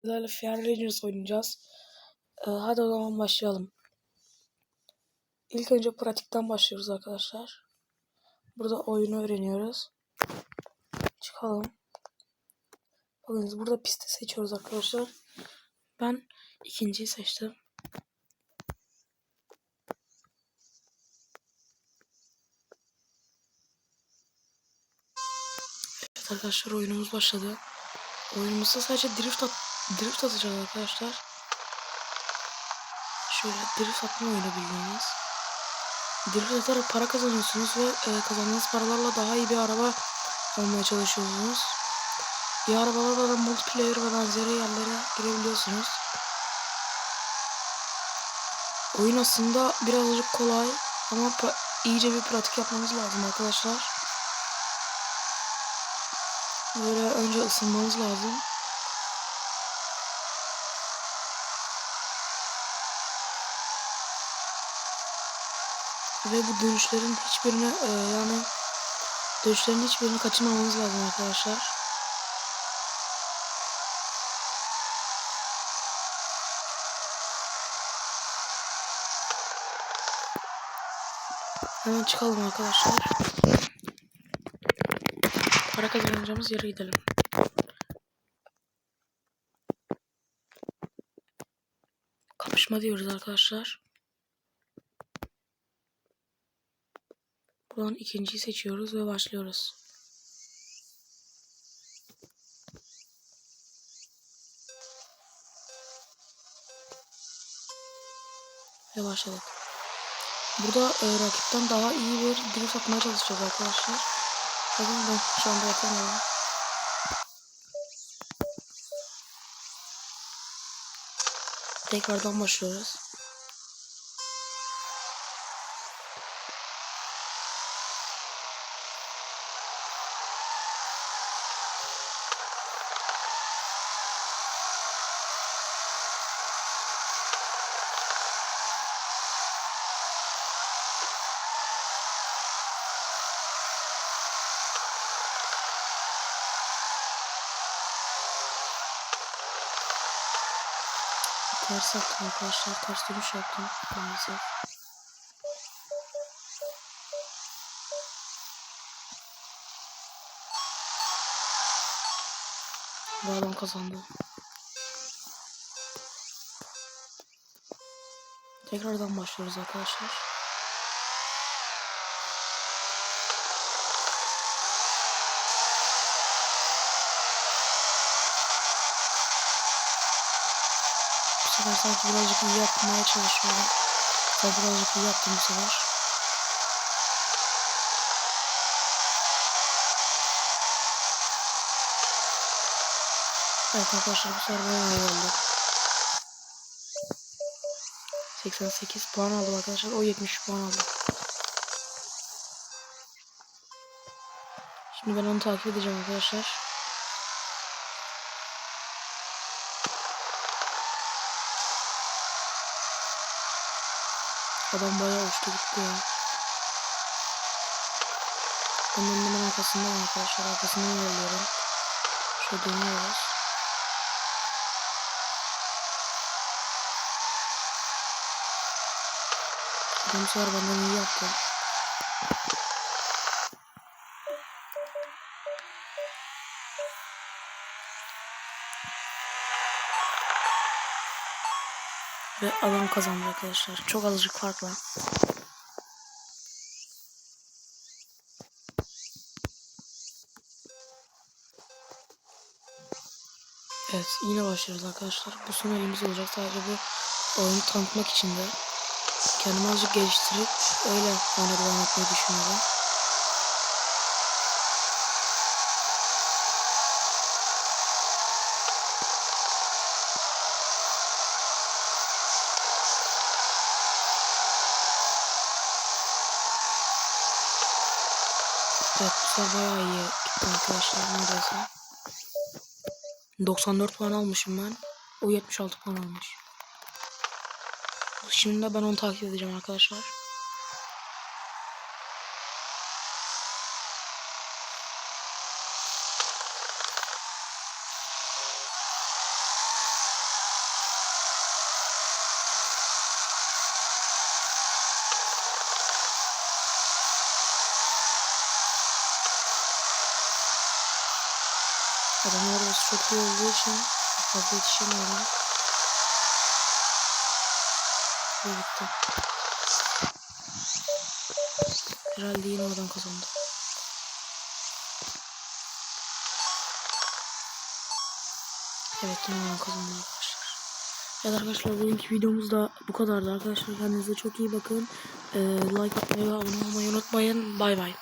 sizlerle Fear Rangers oynayacağız. Ee, hadi o zaman başlayalım. İlk önce pratikten başlıyoruz arkadaşlar. Burada oyunu öğreniyoruz. Çıkalım. Bakınız burada pisti seçiyoruz arkadaşlar. Ben ikinciyi seçtim. Evet arkadaşlar oyunumuz başladı. Oyunumuzda sadece drift at drift atacağız arkadaşlar. Şöyle drift atma oyunu bildiğiniz. Drift atarak para kazanıyorsunuz ve e, kazandığınız paralarla daha iyi bir araba almaya çalışıyorsunuz. Bir arabalarla da multiplayer ve benzeri yerlere girebiliyorsunuz. Oyun aslında birazcık kolay ama iyice bir pratik yapmamız lazım arkadaşlar. Böyle önce ısınmamız lazım. Ve bu dönüşlerin hiçbirini e, yani dönüşlerin hiçbirini kaçırmamamız lazım arkadaşlar. Hemen çıkalım arkadaşlar. Para kazanacağımız yere gidelim. Kapışma diyoruz arkadaşlar. Buradan ikinciyi seçiyoruz ve başlıyoruz. Ve başladık. Burada e, rakipten daha iyi bir drift atmaya çalışacağız arkadaşlar. Bakın ben şu anda yapamıyorum. Tekrardan başlıyoruz. Ters attım arkadaşlar. Ters dönüş yaptım. Maalesef. Adam kazandı. Tekrardan başlıyoruz arkadaşlar. Sefer sanki birazcık iyi yapmaya çalışıyorum. Sanki birazcık iyi yaptım bu sefer. Evet arkadaşlar bu sefer bayağı iyi oldu. 88 puan aldım arkadaşlar. O 70 puan aldı. Şimdi ben onu takip edeceğim arkadaşlar. Adam bayağı uçtu gitti ya. Onun hemen arkasındayım arkadaşlar. Arkasından ilerliyorum. Şöyle dönüyoruz. Adam sefer benden iyi yaptı. Ve adam kazandı arkadaşlar. Çok azıcık farkla. Evet yine başlıyoruz arkadaşlar. Bu son elimiz olacak sadece bu oyunu tanıtmak için de. Kendimi azıcık geliştirip öyle oyuna devam etmeyi düşünüyorum. Evet bu sefer bayağı iyi gitti arkadaşlar neredeyse. 94 puan almışım ben. O 76 puan almış. Şimdi de ben onu takip edeceğim arkadaşlar. Adamın arabası çok iyi olduğu için fazla yetişemiyorum. Ve gitti. Herhalde yine oradan kazandı. Evet yine oradan kazandı arkadaşlar. Evet arkadaşlar bugünkü videomuz da bu kadardı arkadaşlar. Kendinize çok iyi bakın. Ee, like atmayı ve abone olmayı unutmayın. Bay bay.